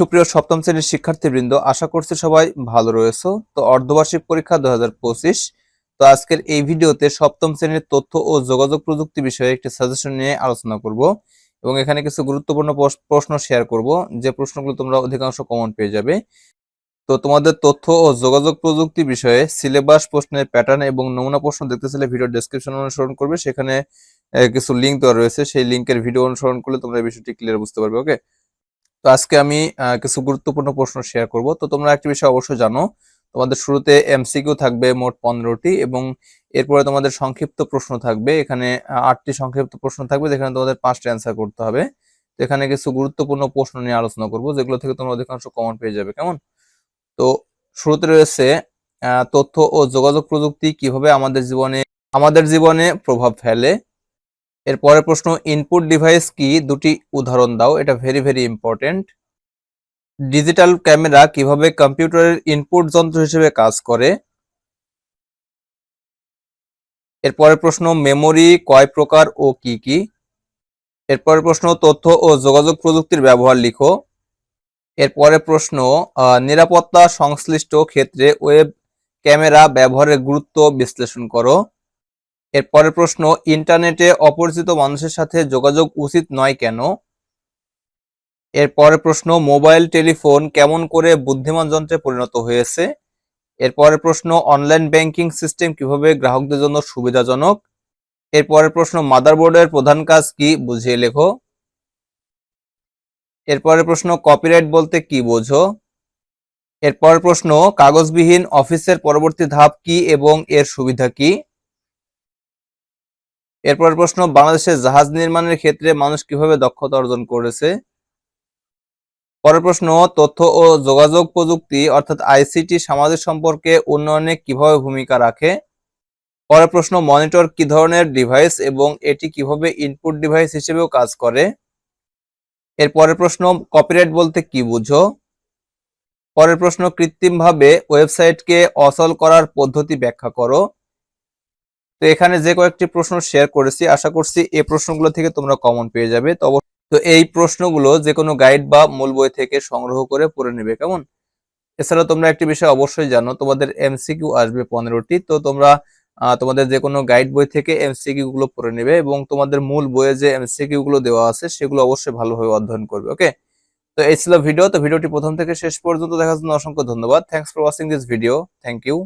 সুপ্রিয় সপ্তম শ্রেণির শিক্ষার্থীবৃন্দ, আশা করছি সবাই ভালো রয়েছে। তো অর্ধবার্ষিক পরীক্ষা দু হাজার পঁচিশ। তো আজকের এই ভিডিওতে সপ্তম শ্রেণির তথ্য ও যোগাযোগ প্রযুক্তি বিষয়ে একটি সাজেশন নিয়ে আলোচনা করব এবং এখানে কিছু গুরুত্বপূর্ণ প্রশ- প্রশ্ন শেয়ার করব। যে প্রশ্নগুলো তোমরা অধিকাংশ কমন পেয়ে যাবে। তো তোমাদের তথ্য ও যোগাযোগ প্রযুক্তি বিষয়ে সিলেবাস প্রশ্নের প্যাটার্ন এবং নমুনা প্রশ্ন দেখতে চাইলে ভিডিও ডেসক্রিপশন অনুসরণ করবে। সেখানে কিছু লিঙ্ক দেওয়া রয়েছে। সেই লিঙ্কের ভিডিও অনুসরণ করলে তোমরা এই বিষয়টি ক্লিয়ার বুঝতে পারবে ওকে তো আজকে আমি কিছু গুরুত্বপূর্ণ প্রশ্ন শেয়ার করব। তো তোমরা একটা বিষয় অবশ্যই জানো, তোমাদের শুরুতে এমসিকিউ থাকবে মোট পনেরোটি এবং এরপরে তোমাদের সংক্ষিপ্ত প্রশ্ন থাকবে। এখানে আটটি সংক্ষিপ্ত প্রশ্ন থাকবে, যেখানে তোমাদের পাঁচটি অ্যান্সার করতে হবে। তো এখানে কিছু গুরুত্বপূর্ণ প্রশ্ন নিয়ে আলোচনা করব, যেগুলো থেকে তোমরা অধিকাংশ কমন পেয়ে যাবে। কেমন? তো শুরুতে রয়েছে তথ্য ও যোগাযোগ প্রযুক্তি কীভাবে আমাদের জীবনে আমাদের জীবনে প্রভাব ফেলে এর পরের প্রশ্ন ইনপুট ডিভাইস কি? দুটি উদাহরণ দাও, এটা very very important digital camera কীভাবে কম্পিউটারের ইনপুট যন্ত্র হিসেবে কাজ করে? এর পরের প্রশ্ন মেমোরি কয় প্রকার ও কি কি? এর পরের প্রশ্ন, তথ্য ও যোগাযোগ প্রযুক্তির ব্যবহার লিখো। এর পরের প্রশ্ন নিরাপত্তা সংশ্লিষ্ট ক্ষেত্রে ওয়েব ক্যামেরা ব্যবহারের গুরুত্ব বিশ্লেষণ করো। এর পরের প্রশ্ন, ইন্টারনেটে অপরিচিত মানুষের সাথে যোগাযোগ উচিত নয় কেন? এর পরের প্রশ্ন, মোবাইল, টেলিফোন কেমন করে বুদ্ধিমান যন্ত্রে পরিণত হয়েছে? এর পরের প্রশ্ন, অনলাইন ব্যাংকিং সিস্টেম কীভাবে গ্রাহকদের জন্য সুবিধাজনক? এর পরের প্রশ্ন, মাদারবোর্ডের প্রধান কাজ কি বুঝিয়ে লেখো। এর পরের প্রশ্ন, কপিরাইট বলতে কি বোঝো? এর পরের প্রশ্ন, কাগজবিহীন অফিসের পরবর্তী ধাপ কি এবং এর সুবিধা কি? এরপর প্রশ্ন, বাংলাদেশের জাহাজ নির্মাণের ক্ষেত্রে মানুষ কীভাবে দক্ষতা অর্জন করেছে? পরের প্রশ্ন, তথ্য ও যোগাযোগ প্রযুক্তি অর্থাৎ আইসিটি সামাজিক সম্পর্কে উন্নয়নে কীভাবে ভূমিকা রাখে? পরের প্রশ্ন, মনিটর কি ধরনের ডিভাইস এবং এটি কীভাবে ইনপুট ডিভাইস হিসেবেও কাজ করে? এর পরের প্রশ্ন, কপিরাইট বলতে কি বুঝো? পরের প্রশ্ন, কৃত্রিমভাবে ওয়েবসাইটকে অচল করার পদ্ধতি ব্যাখ্যা করো। তো এখানে যে কয়েকটি প্রশ্ন শেয়ার করেছি, আশা করছি এই প্রশ্নগুলো থেকে তোমরা কমন পেয়ে যাবে। তো তো এই প্রশ্নগুলো যে কোনো গাইড বা মূল বই থেকে সংগ্রহ করে পড়ে নেবে, কেমন? এছাড়া তোমরা একটি বিষয় অবশ্যই জানো, তোমাদের এমসিকিউ আসবে পনেরোটি। তো তোমরা তোমাদের যে কোনো গাইড বই থেকে এমসিকিউ গুলো পড়ে নেবে এবং তোমাদের মূল বইয়ে যে এমসিকিউ গুলো দেওয়া আছে, সেগুলো অবশ্যই ভালোভাবে অধ্যয়ন করবে, ওকে? তো এই ছিল ভিডিও তো ভিডিওটি প্রথম থেকে শেষ পর্যন্ত দেখার জন্য অসংখ্য ধন্যবাদ। Thanks for watching this video thank you